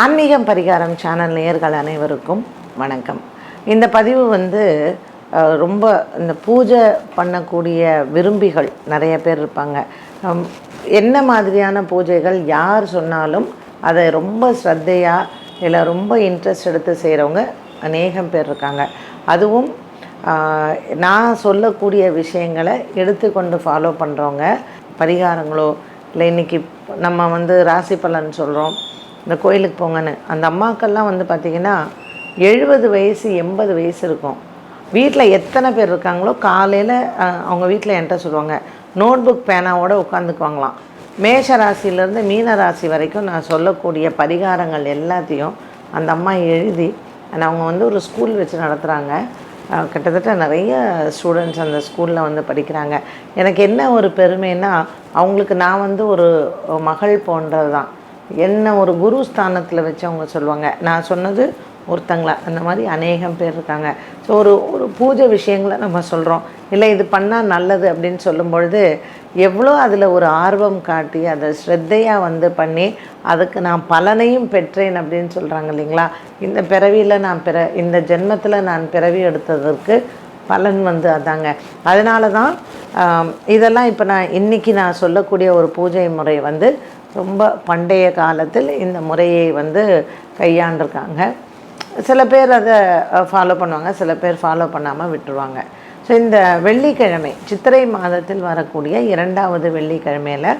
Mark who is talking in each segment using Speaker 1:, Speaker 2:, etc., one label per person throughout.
Speaker 1: ஆன்மீகம் பரிகாரம் சேனல் நேயர்கள் அனைவருக்கும் வணக்கம். இந்த பதிவு வந்து ரொம்ப இந்த பூஜை பண்ணக்கூடிய விரும்பிகள் நிறைய பேர் இருப்பாங்க. என்ன மாதிரியான பூஜைகள் யார் சொன்னாலும் அதை ரொம்ப ஸ்ரத்தையாக இல்லை ரொம்ப இன்ட்ரெஸ்ட் எடுத்து செய்கிறவங்க அநேகம் பேர் இருக்காங்க. அதுவும் நான் சொல்லக்கூடிய விஷயங்களை எடுத்துக்கொண்டு ஃபாலோ பண்ணுறவங்க பரிகாரங்களோ இல்லை இன்றைக்கி நம்ம வந்து ராசி பலன் சொல்கிறோம் இந்த கோயிலுக்கு போங்கன்னு. அந்த அம்மாக்கள்லாம் வந்து பார்த்திங்கன்னா எழுபது வயசு எண்பது வயசு இருக்கும். வீட்டில் எத்தனை பேர் இருக்காங்களோ காலையில் அவங்க வீட்டில் என்கிட்ட சொல்லுவாங்க நோட் புக் உட்காந்துக்குவாங்களாம். மேஷ ராசியிலேருந்து மீன ராசி வரைக்கும் நான் சொல்லக்கூடிய பரிகாரங்கள் எல்லாத்தையும் அந்த அம்மா எழுதி அண்ட் அவங்க வந்து ஒரு ஸ்கூல் வச்சு நடத்துகிறாங்க கிட்டத்தட்ட நிறைய ஸ்டூடெண்ட்ஸ் அந்த ஸ்கூலில் வந்து படிக்கிறாங்க. எனக்கு என்ன ஒரு பெருமைன்னா அவங்களுக்கு நான் வந்து ஒரு மகள் போன்றது தான் என்ன ஒரு குரு ஸ்தானத்தில் வச்சு அவங்க சொல்லுவாங்க. நான் சொன்னது ஒருத்தங்களா? அந்த மாதிரி அநேகம் பேர் இருக்காங்க. ஸோ ஒரு ஒரு பூஜை விஷயங்களை நம்ம சொல்கிறோம் இல்லை இது பண்ணால் நல்லது அப்படின்னு சொல்லும் பொழுது எவ்வளோ அதில் ஒரு ஆர்வம் காட்டி அதை ஸ்ரத்தையாக வந்து பண்ணி அதுக்கு நான் பலனையும் பெற்றேன் அப்படின்னு சொல்கிறாங்க இல்லைங்களா? இந்த பிறவியில் நான் பிற இந்த ஜென்மத்தில் நான் பிறவி எடுத்ததற்கு பலன் வந்து அதாங்க. அதனால தான் இதெல்லாம் இப்போ நான் இன்றைக்கி நான் சொல்லக்கூடிய ஒரு பூஜை முறை வந்து ரொம்ப பண்டைய காலத்தில் இந்த முறையை வந்து கையாண்டிருக்காங்க. சில பேர் அதை ஃபாலோ பண்ணுவாங்க சில பேர் ஃபாலோ பண்ணாமல் விட்டுருவாங்க. ஸோ இந்த வெள்ளிக்கிழமை சித்திரை மாதத்தில் வரக்கூடிய இரண்டாவது வெள்ளிக்கிழமையில்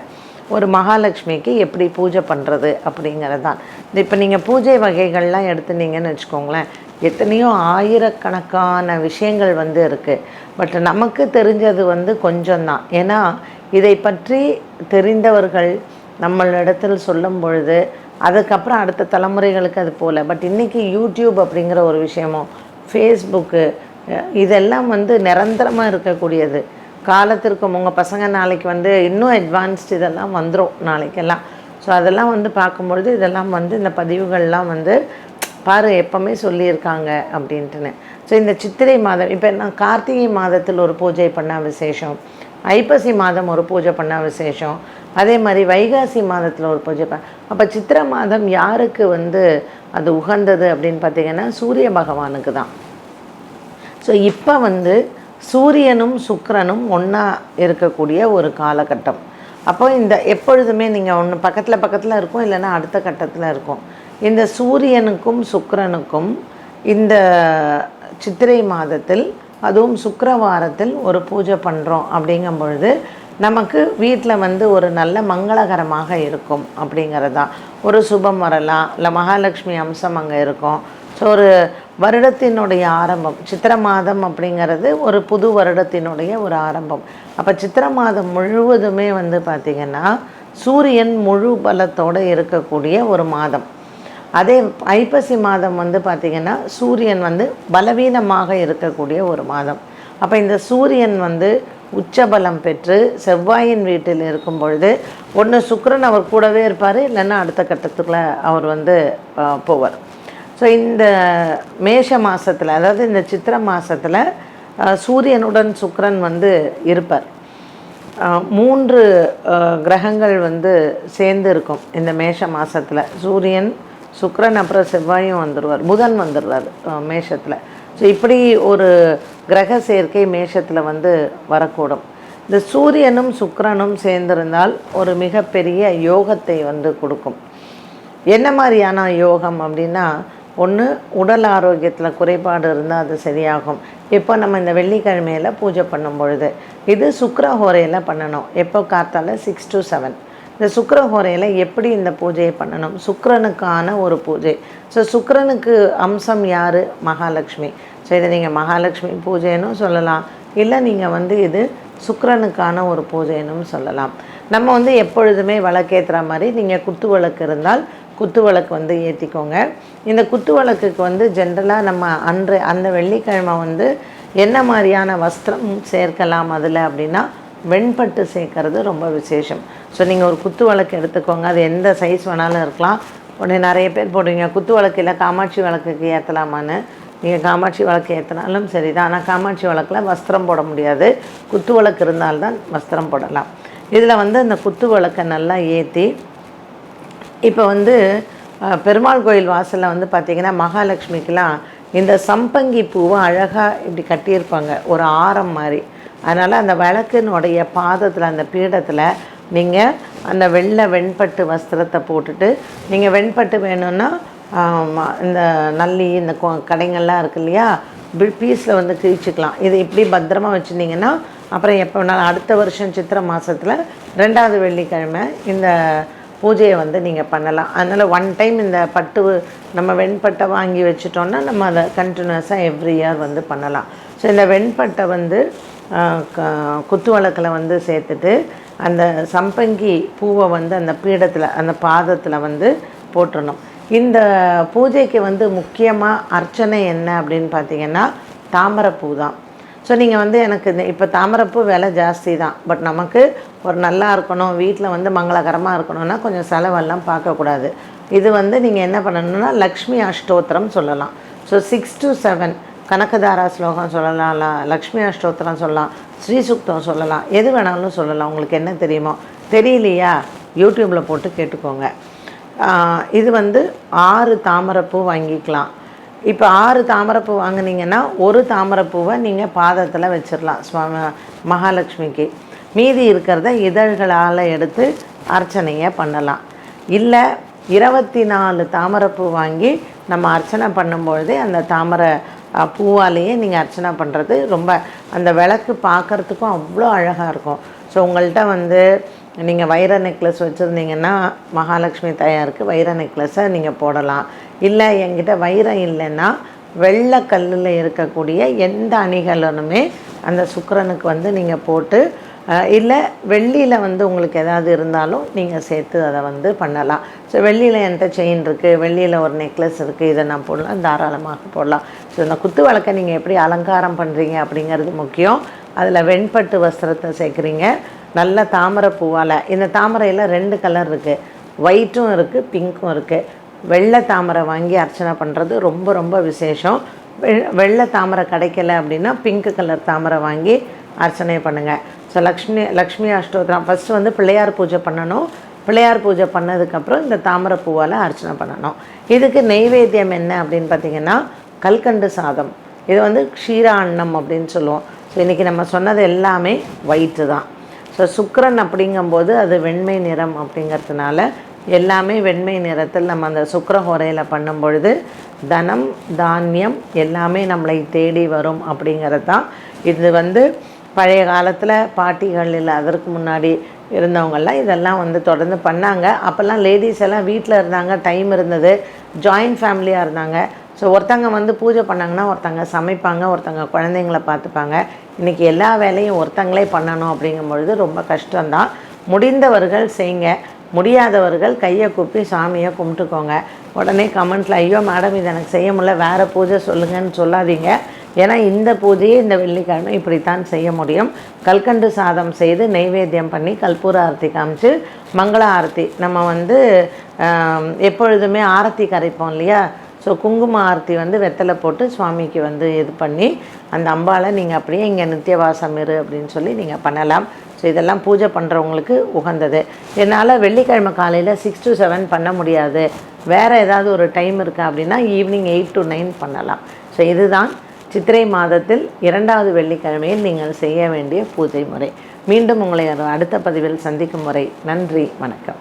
Speaker 1: ஒரு மகாலட்சுமிக்கு எப்படி பூஜை பண்ணுறது அப்படிங்கிறது தான் இப்போ நீங்கள் பூஜை வகைகள்லாம் எடுத்துனீங்கன்னு வச்சுக்கோங்களேன் எத்தனையோ ஆயிரக்கணக்கான விஷயங்கள் வந்து இருக்குது பட் நமக்கு தெரிஞ்சது வந்து கொஞ்சம்தான். ஏன்னா இதை பற்றி தெரிந்தவர்கள் நம்மளிடத்தில் சொல்லும் பொழுது அதுக்கப்புறம் அடுத்த தலைமுறைகளுக்கு அது போல். பட் இன்றைக்கி யூடியூப் அப்படிங்கிற ஒரு விஷயமும் ஃபேஸ்புக்கு இதெல்லாம் வந்து நிரந்தரமாக இருக்கக்கூடியது. காலத்திற்கும் உங்கள் பசங்க நாளைக்கு வந்து இன்னும் அட்வான்ஸ்டு இதெல்லாம் வந்துடும் நாளைக்கெல்லாம். ஸோ அதெல்லாம் வந்து பார்க்கும்பொழுது இதெல்லாம் வந்து இந்த பதிவுகள்லாம் வந்து பாரு எப்போவுமே சொல்லியிருக்காங்க அப்படின்ட்டுன்னு. ஸோ இந்த சித்திரை மாதம் இப்போ நான் கார்த்திகை மாதத்தில் ஒரு பூஜை பண்ண விசேஷம். ஐப்பசி மாதம் ஒரு பூஜை பண்ண விசேஷம். அதே மாதிரி வைகாசி மாதத்தில் ஒரு பூஜை பண்ண அப்போ சித்திரை மாதம் யாருக்கு வந்து அது உகந்தது அப்படின்னு பார்த்தீங்கன்னா சூரிய பகவானுக்கு தான். ஸோ இப்போ வந்து சூரியனும் சுக்கரனும் ஒன்றா இருக்கக்கூடிய ஒரு காலகட்டம். அப்போ இந்த எப்பொழுதுமே நீங்கள் ஒன்று பக்கத்தில் பக்கத்தில் இருக்கும் இல்லைன்னா அடுத்த கட்டத்தில் இருக்கும். இந்த சூரியனுக்கும் சுக்கரனுக்கும் இந்த சித்திரை மாதத்தில் அதுவும் சுக்கரவாரத்தில் ஒரு பூஜை பண்ணுறோம் அப்படிங்கும் பொழுது நமக்கு வீட்டில் வந்து ஒரு நல்ல மங்களகரமாக இருக்கும் அப்படிங்கிறது. தான் ஒரு சுபம் வரலாம் இல்லை மகாலட்சுமி அம்சம் அங்கே இருக்கும். ஸோ ஒரு வருடத்தினுடைய ஆரம்பம் சித்திர மாதம் அப்படிங்கிறது ஒரு புது வருடத்தினுடைய ஒரு ஆரம்பம். அப்போ சித்திர மாதம் முழுவதுமே வந்து பார்த்திங்கன்னா சூரியன் முழு பலத்தோடு இருக்கக்கூடிய ஒரு மாதம். அதே ஐப்பசி மாதம் வந்து பார்த்திங்கன்னா சூரியன் வந்து பலவீனமாக இருக்கக்கூடிய ஒரு மாதம். அப்போ இந்த சூரியன் வந்து உச்சபலம் பெற்று செவ்வாயின் வீட்டில் இருக்கும் பொழுது ஒன்று சுக்கரன் அவர் கூடவே இருப்பார் இல்லைன்னா அடுத்த கட்டத்துக்குள்ளே அவர் வந்து போவார். ஸோ இந்த மேஷ மாதத்தில் அதாவது இந்த சித்திர மாதத்தில் சூரியனுடன் சுக்கரன் வந்து இருப்பார். மூன்று கிரகங்கள் வந்து சேர்ந்து இருக்கும் இந்த மேஷ மாதத்தில் சூரியன் சுக்கரன் அப்புறம் செவ்வாயும் வந்துடுவார் புதன் வந்துடுவார் மேஷத்தில். ஸோ இப்படி ஒரு கிரக சேர்க்கை மேஷத்தில் வந்து வரக்கூடும். இந்த சூரியனும் சுக்கரனும் சேர்ந்திருந்தால் ஒரு மிகப்பெரிய யோகத்தை வந்து கொடுக்கும். என்ன மாதிரியான யோகம் அப்படின்னா ஒன்று உடல் ஆரோக்கியத்தில் குறைபாடு இருந்தால் அது சரியாகும். இப்போ நம்ம இந்த வெள்ளிக்கிழமையில் பூஜை பண்ணும் பொழுது இது சுக்கிரஹோரையில் பண்ணணும். எப்போ காத்தால சிக்ஸ் டு செவன் இந்த சுக்கரஹோரையில் எப்படி இந்த பூஜையை பண்ணணும்? சுக்கரனுக்கான ஒரு பூஜை. ஸோ சுக்கரனுக்கு அம்சம் யார்? மகாலட்சுமி. ஸோ இதை நீங்கள் மகாலட்சுமி பூஜைன்னு சொல்லலாம். இல்லை நீங்கள் வந்து இது சுக்கரனுக்கான ஒரு பூஜைன்னு சொல்லலாம். நம்ம வந்து எப்பொழுதுமே விளக்கேற்றுற மாதிரி நீங்கள் குத்து விளக்கு இருந்தால் குத்து விளக்கு வந்து ஏற்றிக்கோங்க இந்த குத்து விளக்குக்கு வந்து ஜென்ரலாக நம்ம அன்று அந்த வெள்ளிக்கிழமை வந்து என்ன மாதிரியான வஸ்திரம் சேர்க்கலாம் அதில் அப்படின்னா வெண்பட்டு சேர்க்கறது ரொம்ப விசேஷம். ஸோ நீங்கள் ஒரு குத்து விளக்கு எடுத்துக்கோங்க. அது எந்த சைஸ் வேணாலும் இருக்கலாம். உடனே நிறைய பேர் போடுவீங்க குத்து விளக்கு இல்லை காமாட்சி விளக்குக்கு ஏற்றலாமான்னு நீங்கள் காமாட்சி விளக்கு ஏற்றினாலும் சரி தான் ஆனால் காமாட்சி விளக்கில் வஸ்திரம் போட முடியாது. குத்து விளக்கு இருந்தால்தான் வஸ்திரம் போடலாம். இதில் வந்து அந்த குத்து விளக்கை நல்லா ஏற்றி இப்போ வந்து பெருமாள் கோயில் வாசலில் வந்து பார்த்திங்கன்னா மகாலட்சுமிக்கெலாம் இந்த சம்பங்கி பூவை அழகாக இப்படி கட்டியிருப்பாங்க. ஒரு ஆரம் மாதிரி. அதனால் அந்த விளக்கினுடைய பாதத்தில் அந்த பீடத்தில் நீங்கள் அந்த வெள்ளை வெண்பட்டு வஸ்திரத்தை போட்டுட்டு நீங்கள் வெண்பட்டு வேணும்னா இந்த நல்லி இந்த கொ- கடைங்கள்லாம் இருக்கு இல்லையா? பீஸில் வந்து கிழிச்சிக்கலாம். இது இப்படி பத்திரமா வச்சுருந்தீங்கன்னா அப்புறம் எப்போ வேணாலும் அடுத்த வருஷம் சித்திரை மாதத்தில் ரெண்டாவது வெள்ளிக்கிழமை இந்த பூஜையை வந்து நீங்கள் பண்ணலாம். அதனால் ஒன் டைம் இந்த பட்டு நம்ம வெண்பட்டை வாங்கி வச்சுட்டோன்னா நம்ம அதை கண்டினியூஸாக எவ்ரி இயர் வந்து பண்ணலாம். ஸோ இந்த வெண்பட்டை வந்து க- குத்து வழக்கில் வந்து சேர்த்துட்டு அந்த சம்பங்கி பூவை வந்து அந்த பீடத்தில் அந்த பாதத்தில் வந்து போட்டுறணும். இந்த பூஜைக்கு வந்து முக்கியமாக அர்ச்சனை என்ன அப்படின்னு பார்த்தீங்கன்னா தாமரைப்பூ தான். ஸோ நீங்கள் வந்து எனக்கு இந்த இப்போ தாமரைப்பூ விலை ஜாஸ்தி தான். பட் நமக்கு ஒரு நல்லா இருக்கணும் வீட்டில் வந்து மங்களகரமாக இருக்கணும்னா கொஞ்சம் செலவெல்லாம் பார்க்கக்கூடாது. இது வந்து நீங்கள் என்ன பண்ணணும்னா லக்ஷ்மி அஷ்டோத்திரம் சொல்லலாம். So six to seven Kanakadhara ஸ்லோகம் சொல்லலாம் லக்ஷ்மி அஷ்டோத்திரம் சொல்லலாம் ஸ்ரீசுக்தம் சொல்லலாம் எது வேணாலும் சொல்லலாம். உங்களுக்கு என்ன தெரியுமோ? தெரியலையா? யூடியூப்பில் போட்டு கேட்டுக்கோங்க. இது வந்து ஆறு தாமரைப்பூ வாங்கிக்கலாம். இப்போ ஆறு தாமரைப்பூ வாங்குனீங்கன்னா ஒரு தாமரைப்பூவை நீங்கள் பாதத்தில் வச்சிடலாம் சுவாமி மகாலட்சுமிக்கு. மீதி இருக்கிறத இதழ்களால் எடுத்து அர்ச்சனையை பண்ணலாம். இல்லை இருபத்தி நாலு தாமரைப்பூ வாங்கி நம்ம அர்ச்சனை பண்ணும்பொழுதே அந்த தாமரை பூவாலேயே நீங்கள் அர்ச்சனை பண்ணுறது ரொம்ப அந்த விளக்கு பார்க்கறதுக்கும் அவ்வளோ அழகாக இருக்கும். ஸோ உங்கள்கிட்ட வந்து நீங்கள் வைர நெக்லஸ் வச்சுருந்தீங்கன்னா மகாலட்சுமி தாயாருக்கு வைர நெக்லஸை நீங்கள் போடலாம். இல்லை என்கிட்ட வைரம் இல்லைன்னா வெள்ளை கல்லில் இருக்கக்கூடிய எந்த அணிகலனுமே அந்த சுக்கரனுக்கு வந்து நீங்கள் போட்டு இல்லை வெள்ளியில் வந்து உங்களுக்கு எதாவது இருந்தாலும் நீங்கள் சேர்த்து அதை வந்து பண்ணலாம். ஸோ வெள்ளியில் என்கிட்ட செயின் இருக்குது வெள்ளியில் ஒரு நெக்லஸ் இருக்குது இதை நான் போடலாம் தாராளமாக போடலாம். ஸோ இந்த குத்து வழக்கை நீங்கள் எப்படி அலங்காரம் பண்ணுறீங்க அப்படிங்கிறது முக்கியம். அதில் வெண்பட்டு வஸ்திரத்தை சேர்க்குறீங்க. நல்ல தாமரை பூவால் இந்த தாமரையில் ரெண்டு கலர் இருக்குது ஒயிட்டும் இருக்குது பிங்க்கும் இருக்குது வெள்ளை தாமரை வாங்கி அர்ச்சனை பண்ணுறது ரொம்ப ரொம்ப விசேஷம். வெ- வெள்ளை தாமரை கிடைக்கல அப்படின்னா பிங்க் கலர் தாமரை வாங்கி அர்ச்சனை பண்ணுங்கள் ஸோ லக்ஷ்மி லக்ஷ்மி அஷ்டோத்திரம் ஃபஸ்ட்டு வந்து பிள்ளையார் பூஜை பண்ணணும். பிள்ளையார் பூஜை பண்ணதுக்கப்புறம் இந்த தாமரை பூவால் அர்ச்சனை பண்ணணும். இதுக்கு நெய்வேத்தியம் என்ன அப்படின்னு பார்த்தீங்கன்னா கல்கண்டு சாதம். இது வந்து க்ஷீரா அன்னம் அப்படின்னு சொல்லுவோம். ஸோ இன்றைக்கி நம்ம சொன்னது எல்லாமே வயிற்று தான். ஸோ சுக்கரன் அப்படிங்கும்போது அது வெண்மை நிறம் அப்படிங்கிறதுனால எல்லாமே வெண்மை நிறத்தில் நம்ம அந்த சுக்கரஹோரையில் பண்ணும் பொழுது தனம் தானியம் எல்லாமே நம்மளை தேடி வரும் அப்படிங்கிறது தான் இது வந்து பழைய காலத்தில் பாட்டிகள் இல்லை அதற்கு முன்னாடி இருந்தவங்கெல்லாம் இதெல்லாம் வந்து தொடர்ந்து பண்ணாங்க. அப்போல்லாம் லேடிஸ் எல்லாம் வீட்டில் இருந்தாங்க டைம் இருந்தது. ஜாயிண்ட் ஃபேமிலியாக இருந்தாங்க. ஸோ ஒருத்தங்க வந்து பூஜை பண்ணாங்கன்னா ஒருத்தங்க சமைப்பாங்க ஒருத்தங்க குழந்தைங்கள பார்த்துப்பாங்க. இன்றைக்கி எல்லா வேலையும் ஒருத்தங்களே பண்ணணும் அப்படிங்கும் பொழுது ரொம்ப கஷ்டம்தான். முடிந்தவர்கள் செய்யுங்க முடியாதவர்கள் கையை கூப்பி சாமியை கும்பிட்டுக்கோங்க. உடனே கமெண்ட்டில் ஐயோ மேடம் இது எனக்கு செய்ய முடியல. வேறு பூஜை சொல்லுங்கன்னு சொல்லாதீங்க. ஏன்னா இந்த பூஜையை இந்த வெள்ளிக்கிழமை இப்படித்தான் செய்ய முடியும். கல்கண்டு சாதம் செய்து நெய்வேத்தியம் பண்ணி கல்பூர ஆரத்தி காமிச்சு மங்கள ஆரத்தி. நம்ம வந்து எப்பொழுதுமே ஆரத்தி கரைப்போம் இல்லையா? ஸோ குங்கும ஆரத்தி வந்து வெத்தலை போட்டு சுவாமிக்கு வந்து இது பண்ணி அந்த அம்பாவை நீங்கள் அப்படியே இங்கே நித்தியவாசம் இரு அப்படின்னு சொல்லி நீங்கள் பண்ணலாம். ஸோ இதெல்லாம் பூஜை பண்ணுறவங்களுக்கு உகந்தது. என்னால் வெள்ளிக்கிழமை காலையில் சிக்ஸ் டு செவன் பண்ண முடியாது. வேறு ஏதாவது ஒரு டைம் இருக்குது அப்படின்னா ஈவினிங் எயிட் டு நைன் பண்ணலாம். ஸோ இதுதான் சித்திரை மாதத்தில் இரண்டாவது வெள்ளிக்கிழமையில் நீங்கள் செய்ய வேண்டிய பூஜை முறை. மீண்டும் உங்களை அடுத்த பதிவில் சந்திக்கும் முறை. நன்றி வணக்கம்.